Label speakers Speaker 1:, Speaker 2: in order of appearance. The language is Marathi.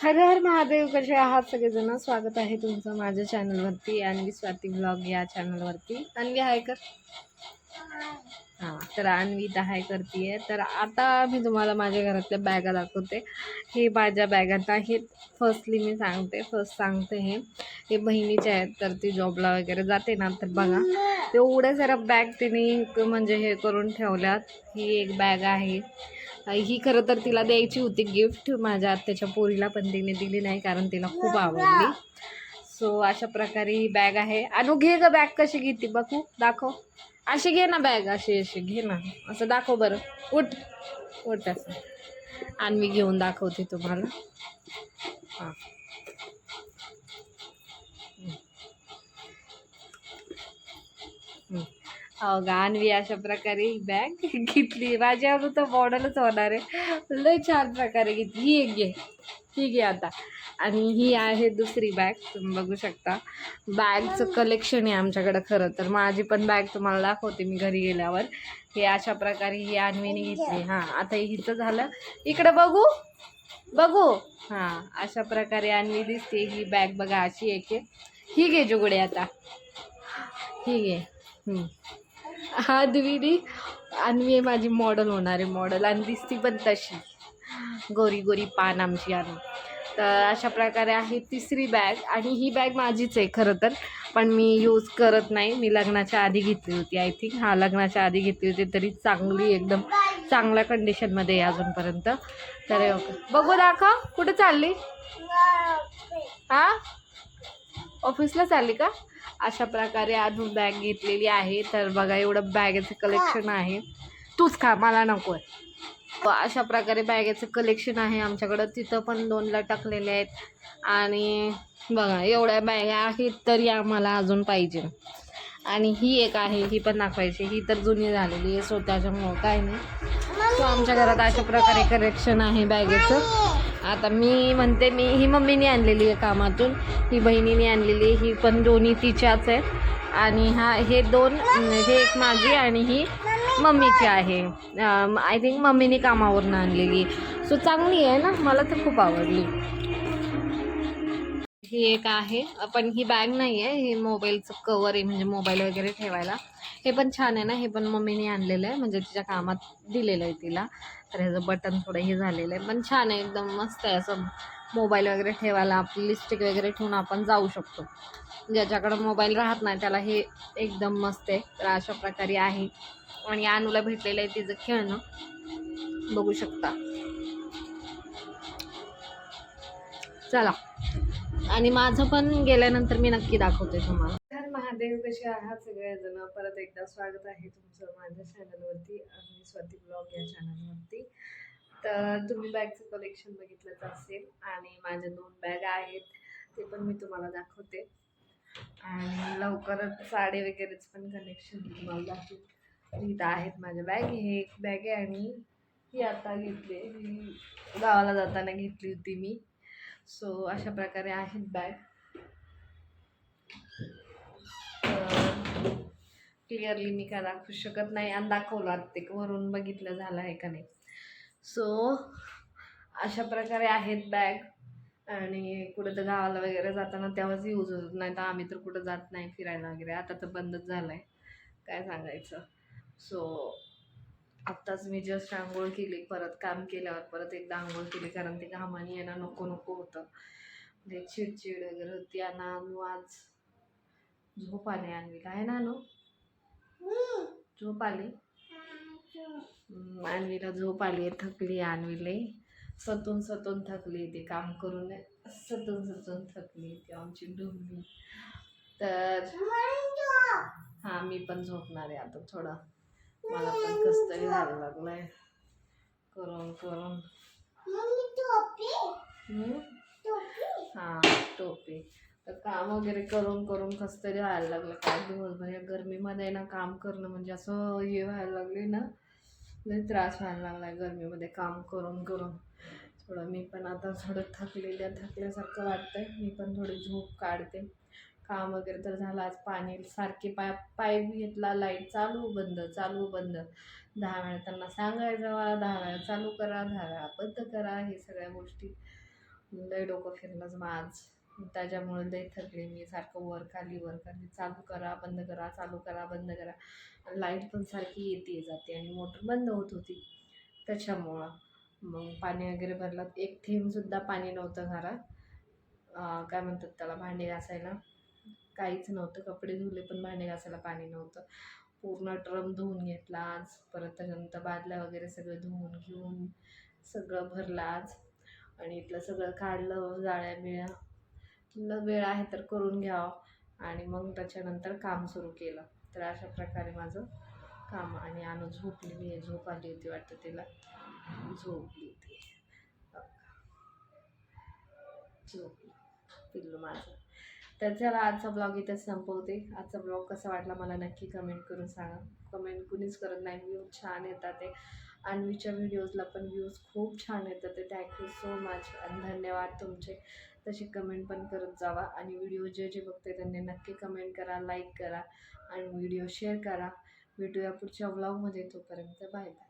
Speaker 1: हर हर महादेव कसे आहात सगळेजण स्वागत आहे तुमचं माझ्या चॅनलवरती आणि स्वाती ब्लॉग या चॅनलवरती अन्वी आहे कर हां तर अन्वी हाय करते तर आता मी तुम्हाला माझ्या घरातल्या बॅगा दाखवते. हे माझ्या बॅगा आहेत. फर्स्टली मी सांगते. फर्स्ट सांगते हे. हे बहिणीचे आहेत तर ती जॉबला वगैरे जाते ना तर बघा. एवढ्या साऱ्या बॅग तिने म्हणजे हे करून ठेवल्यात. ही एक बॅग आहे. ही खरं तर तिला द्यायची होती गिफ्ट माझ्या आत्याच्या पोरीला पण तिने दिली नाही कारण तिला खूप आवडली. सो अशा प्रकारे ही बॅग आहे. अनु घे ग बॅग कशी घेते? बघू. दाखव. अशी घे ना बॅग अशी अशी. घे ना. असं दाखव बरं. उठ. उठ असं. आणि मी घेऊन दाखवते तुम्हाला. हां. गाणवी अशा प्रकारे ही बॅग घेतली. माझ्यावर तर मॉडेलच होणार आहे. लय छान प्रकारे घेतली. ही एक घे. ही घे आता. आणि ही आहे दुसरी बॅग तुम्ही बघू शकता. बॅगचं कलेक्शन आहे आमच्याकडं खरं तर. माझी पण बॅग तुम्हाला दाखवते मी घरी गेल्यावर. हे अशा प्रकारे ही आणवीने घेतली. हां आता हिचं झालं. इकडं बघू. बघू. हां अशा प्रकारे आणवी दिसते. ही बॅग बघा अशी एक आहे. ही घे जुगडे आता. ही घे. हम्म. हा द्विडी आणि मी माझी मॉडल होणार आहे मॉडल आणि दिसती पण तशी. गोरी गोरी पान आमची आणि. तर अशा प्रकारे आहे तिसरी बॅग आणि ही बॅग माझीच आहे खरं तर. पण मी यूज करत नाही. मी लग्नाच्या आधी घेतली होती आय थिंक हा लग्नाच्या आधी घेतली होती तरी चांगली एकदम चांगल्या कंडिशनमध्ये आहे अजूनपर्यंत. तर ओके बघू दाखव कुठं चालली? हा? ऑफिसला चालली का? अशा प्रकारे अजून बॅग घेतलेली आहे. तर बघा एवढं बॅगेचं कलेक्शन आहे. तूच खा मला नको आहे. अशा प्रकारे बॅगेचं कलेक्शन आहे आमच्याकडं. तिथं पण दोन लटकलेले आहेत. आणि बघा एवढ्या बॅगा आहेत तरी आम्हाला अजून पाहिजे. आणि ही एक आहे ही पण दाखवायची. ही तर जुनी झालेली आहे सो त्याच्यामुळं काय नाही. सो आमच्या घरात अशा प्रकारे कलेक्शन आहे बॅगेचं आता मी म्हणते मी ही मम्मीने आणलेली आहे कामातून. ही बहिणीने आणलेली आहे. ही पण दोन्ही तिच्याच आहेत. आणि हा हे दोन हे एक माझी आणि ही मम्मीची आहे. आय थिंक मम्मीने कामावरून आणलेली. सो चांगली आहे ना? मला तर खूप आवडली. ही एक आहे. पण ही बॅग नाही आहे हे मोबाईलचं कवर आहे म्हणजे मोबाईल वगैरे ठेवायला. हे पण छान आहे ना. हे पण मम्मीने आणलेलं आहे. म्हणजे तिच्या कामात दिलेलं आहे तिला. तर ह्याचं बटन थोडं हे झालेलं आहे. पण छान आहे. एकदम मस्त आहे असं. मोबाईल वगैरे ठेवायला आपली लिस्टिक वगैरे ठेवून आपण जाऊ शकतो. ज्याच्याकडं मोबाईल राहत नाही त्याला हे एकदम मस्त आहे. तर अशा प्रकारे आहे. आणि अनुला भेटलेलं आहे तिचं खेळणं. बघू शकता. चला. आणि माझं पण गेल्यानंतर मी नक्की दाखवते तुम्हाला. महादेव कसे आहात सगळेजण? परत एकदा स्वागत आहे तुमचं माझ्या चॅनलवरती आणि स्वाती ब्लॉग या चॅनलवरती तर तुम्ही बॅगचं कलेक्शन बघितलंच असेल आणि माझ्या दोन बॅग आहेत ते पण मी तुम्हाला दाखवते. आणि लवकरच साडी वगैरेच पण कलेक्शन तुम्हाला दाखवते इथं आहेत माझ्या बॅग हे एक बॅग आहे आणि ही आता घेतली गावाला जाताना घेतली होती मी. सो अशा प्रकारे आहेत बॅग. क्लिअरली मी काय दाखवू शकत नाही आणि दाखवलं ते वरून बघितलं झालं आहे का नाही. सो अशा प्रकारे आहेत बॅग. आणि कुठं तर गावाला वगैरे जाताना तेव्हाच यूज होत नाही तर आम्ही तर कुठं जात नाही फिरायला वगैरे. आता तर बंदच झालं आहे काय सांगायचं? सो आत्ताच मी जस्ट आंघोळ केली परत काम केल्यावर परत एकदा आंघोळ केली कारण ते घामाने येणं नको नको होतं. म्हणजे चिडचिड वगैरे होती. आणि अनु आज झोप आली आणवीला आहे ना अनु झोप आली? अन्वीला झोप आली. आहे थकली आहे अन्वीले सतून सतून थकली ते काम करून सतून सतून थकली ती आमची डुम्मी तर हां मी पण झोपणार आहे आता थोडं. मला पण कसं तरी व्हायला लागलंय. करून करून? हां टोपी. तर काम वगैरे करून करून कसं तरी व्हायला लागलं. काय दिवसभर या गरमीमध्ये ना काम करणं म्हणजे असं हे व्हायला लागले ना लई त्रास व्हायला लागलाय गरमीमध्ये. काम करून करून. थोडं मी पण आता थोडं थकलेल्या थकल्यासारखं वाटतंय. मी पण थोडी झोप काढते. काम वगैरे तर झालं आज पाणी सारखे पाय पाईप घेतला लाइट चालू बंद चालू बंद. दहा वेळा त्यांना सांगायचं मला दहा वेळा चालू करा दहा वेळा बंद करा हे सगळ्या गोष्टी. लय डोकं फिरलंच मग आज. त्याच्यामुळे लय थकले मी. सारखं वर खाली वर खाली. चालू करा बंद करा चालू करा बंद करा. लाइट पण सारखी येते जाते आणि मोटर बंद होत होती. त्याच्यामुळं मग पाणी वगैरे भरलं. एक थेंबसुद्धा पाणी नव्हतं घरात. काय म्हणतात त्याला भांडी घासायला. काहीच नव्हतं. कपडे धुले पण भांडे घासायला पाणी नव्हतं. पूर्ण ड्रम धुवून घेतला आज. परत त्याच्यानंतर बादल्या वगैरे सगळं धुवून घेऊन सगळं भरलं आज. आणि इथलं सगळं काढलं जाळ्या बिळ्या. तुला वेळ आहे तर करून घ्यावं. आणि मग त्याच्यानंतर काम सुरू केलं. तर अशा प्रकारे माझं काम आणि आणू झोपलेली आहे झोप आली होती वाटतं तिला. झोपली होती. झोपली. पिल्लू माझं. तर चला आजचा ब्लॉग इथेच संपवते. आजचा ब्लॉग कसा वाटला मला नक्की कमेंट करून सांगा. कमेंट कुणीच करत नाही. व्ह्यूज छान येतात ते. अन्वीच्या व्हिडिओजला पण व्ह्यूज खूप छान येतात ते. थँक्यू सो मच आणि धन्यवाद तुमचे. तशी कमेंट पण करत जावा. आणि व्हिडिओ जे जे बघते त्यांनी नक्की कमेंट करा लाईक करा. आणि व्हिडिओ शेअर करा. भेटूया पुढच्या ब्लॉगमध्ये तोपर्यंत बाय बाय